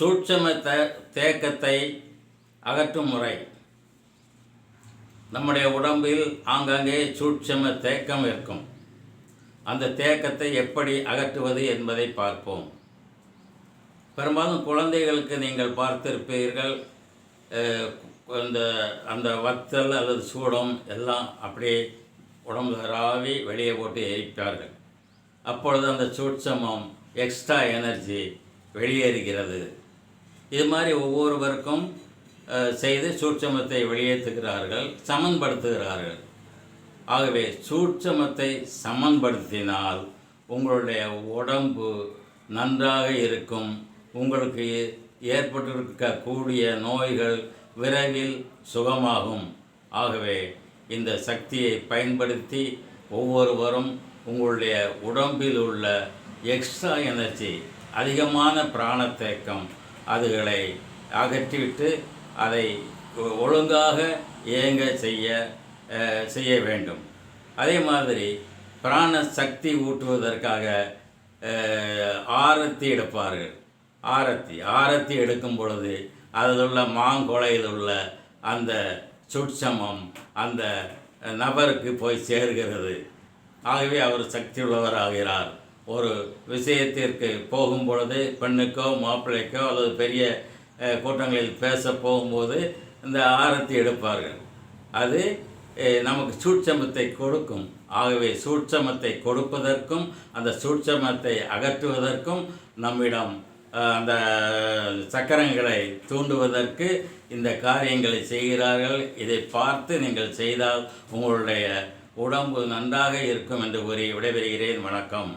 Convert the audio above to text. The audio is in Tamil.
சூட்சம தே தேக்கத்தை அகற்றும் முறை. நம்முடைய உடம்பில் ஆங்காங்கே சூட்சம தேக்கம் இருக்கும். அந்த தேக்கத்தை எப்படி அகற்றுவது என்பதை பார்ப்போம். பெரும்பாலும் குழந்தைகளுக்கு நீங்கள் பார்த்திருப்பீர்கள் இந்த அந்த வத்தல் அல்லது சூடம் எல்லாம் அப்படியே உடம்பு ராவி வெளியே போட்டு எரிப்பார்கள். அப்பொழுது அந்த சூட்சமம் எக்ஸ்ட்ரா எனர்ஜி வெளியேறுகிறது. இது மாதிரி ஒவ்வொருவருக்கும் செய்து சூட்சமத்தை வெளியேற்றுகிறார்கள் சமன்படுத்துகிறார்கள். ஆகவே சூட்சமத்தை சமன்படுத்தினால் உங்களுடைய உடம்பு நன்றாக இருக்கும். உங்களுக்கு ஏற்பட்டிருக்கக்கூடிய நோய்கள் விரைவில் சுகமாகும். ஆகவே இந்த சக்தியை பயன்படுத்தி ஒவ்வொருவரும் உங்களுடைய உடம்பில் உள்ள எக்ஸ்ட்ரா எனர்ஜி அதிகமான பிராணத்தேக்கம் அதுகளை அகற்றிவிட்டு அதை ஒ- ஒழுங்காக இயங்க செய்ய செய்ய வேண்டும். அதே மாதிரி பிராண சக்தி ஊட்டுவதற்காக ஆரத்தி எடுப்பார்கள். ஆரத்தி ஆரத்தி எடுக்கும் பொழுது அதில் உள்ள மாங்கொலையில் உள்ள அந்த சுட்சமம் அந்த நபருக்கு போய் சேர்கிறது. ஆகவே அவர் சக்தி உள்ளவராகிறார் ஒரு விஷயத்திற்கு போகும் பொழுது பெண்ணுக்கோ மாப்பிள்ளைக்கோ அல்லது பெரிய கூட்டங்களில் பேச போகும்போது இந்த ஆரத்தி எடுப்பார்கள். அது நமக்கு சூட்சமத்தை கொடுக்கும். ஆகவே சூட்சமத்தை கொடுப்பதற்கும் அந்த சூட்சமத்தை அகற்றுவதற்கும் நம்மிடம் அந்த சக்கரங்களை தூண்டுவதற்கு இந்த காரியங்களை செய்கிறார்கள். இதை பார்த்து நீங்கள் செய்தால் உங்களுடைய உடம்பு நன்றாக இருக்கும் என்று கூறி விடைபெறுகிறேன். வணக்கம்.